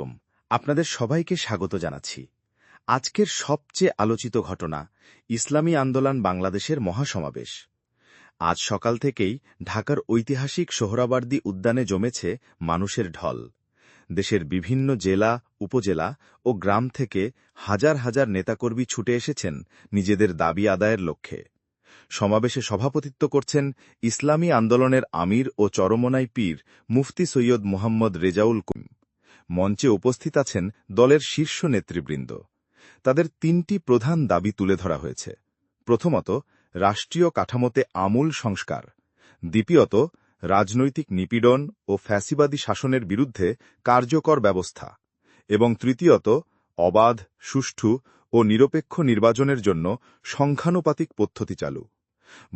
আলাইকুম। আপনাদের সবাইকে স্বাগত জানাচ্ছি। আজকের সবচেয়ে আলোচিত ঘটনা, ইসলামী আন্দোলন বাংলাদেশের মহাসমাবেশ। আজ সকাল থেকেই ঢাকার ঐতিহাসিক সোহরাবার্দি উদ্যানে জমেছে মানুষের ঢল। দেশের বিভিন্ন জেলা, উপজেলা ও গ্রাম থেকে হাজার হাজার নেতাকর্মী ছুটে এসেছেন নিজেদের দাবি আদায়ের লক্ষ্যে। সমাবেশে সভাপতিত্ব করছেন ইসলামী আন্দোলনের আমির ও চরমনাই পীর মুফতি সৈয়দ মোহাম্মদ রেজাউল কুম মঞ্চে উপস্থিত আছেন দলের শীর্ষ নেতৃবৃন্দ। তাদের তিনটি প্রধান দাবি তুলে ধরা হয়েছে। প্রথমত, রাষ্ট্রীয় কাঠামোতে আমূল সংস্কার। দ্বিতীয়ত, রাজনৈতিক নিপীড়ন ও ফ্যাসিবাদী শাসনের বিরুদ্ধে কার্যকর ব্যবস্থা। এবং তৃতীয়ত, অবাধ, সুষ্ঠু ও নিরপেক্ষ নির্বাচনের জন্য সংখ্যানুপাতিক পদ্ধতি চালু।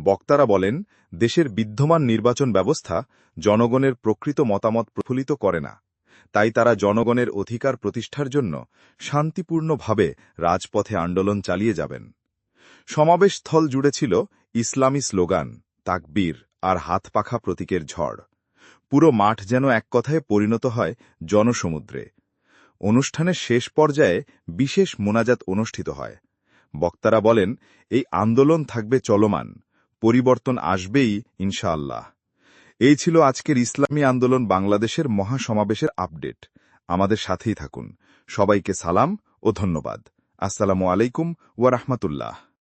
বক্তারা বলেন, দেশের বিদ্যমান নির্বাচন ব্যবস্থা জনগণের প্রকৃত মতামত প্রফুল্লিত করে না। তাই তারা জনগণের অধিকার প্রতিষ্ঠার জন্য শান্তিপূর্ণভাবে রাজপথে আন্দোলন চালিয়ে যাবেন। সমাবেশ স্থল জুড়ে ছিল ইসলামী স্লোগান, তাকবীর আর হাতপাখা প্রতীকের ঝড়। পুরো মাঠ যেন এক কথায় পরিণত হয় জনসমুদ্রে। অনুষ্ঠানের শেষ পর্যায়ে বিশেষ মোনাজাত অনুষ্ঠিত হয়। বক্তারা বলেন, এই আন্দোলন থাকবে চলমান, পরিবর্তন আসবেই ইনশাআল্লাহ। এই ছিল আজকের ইসলামী আন্দোলন বাংলাদেশের মহাসমাবেশের আপডেট। আমাদের সাথেই থাকুন। সবাইকে সালাম ও ধন্যবাদ। আসসালামু আলাইকুম ওয়া রাহমাতুল্লাহ।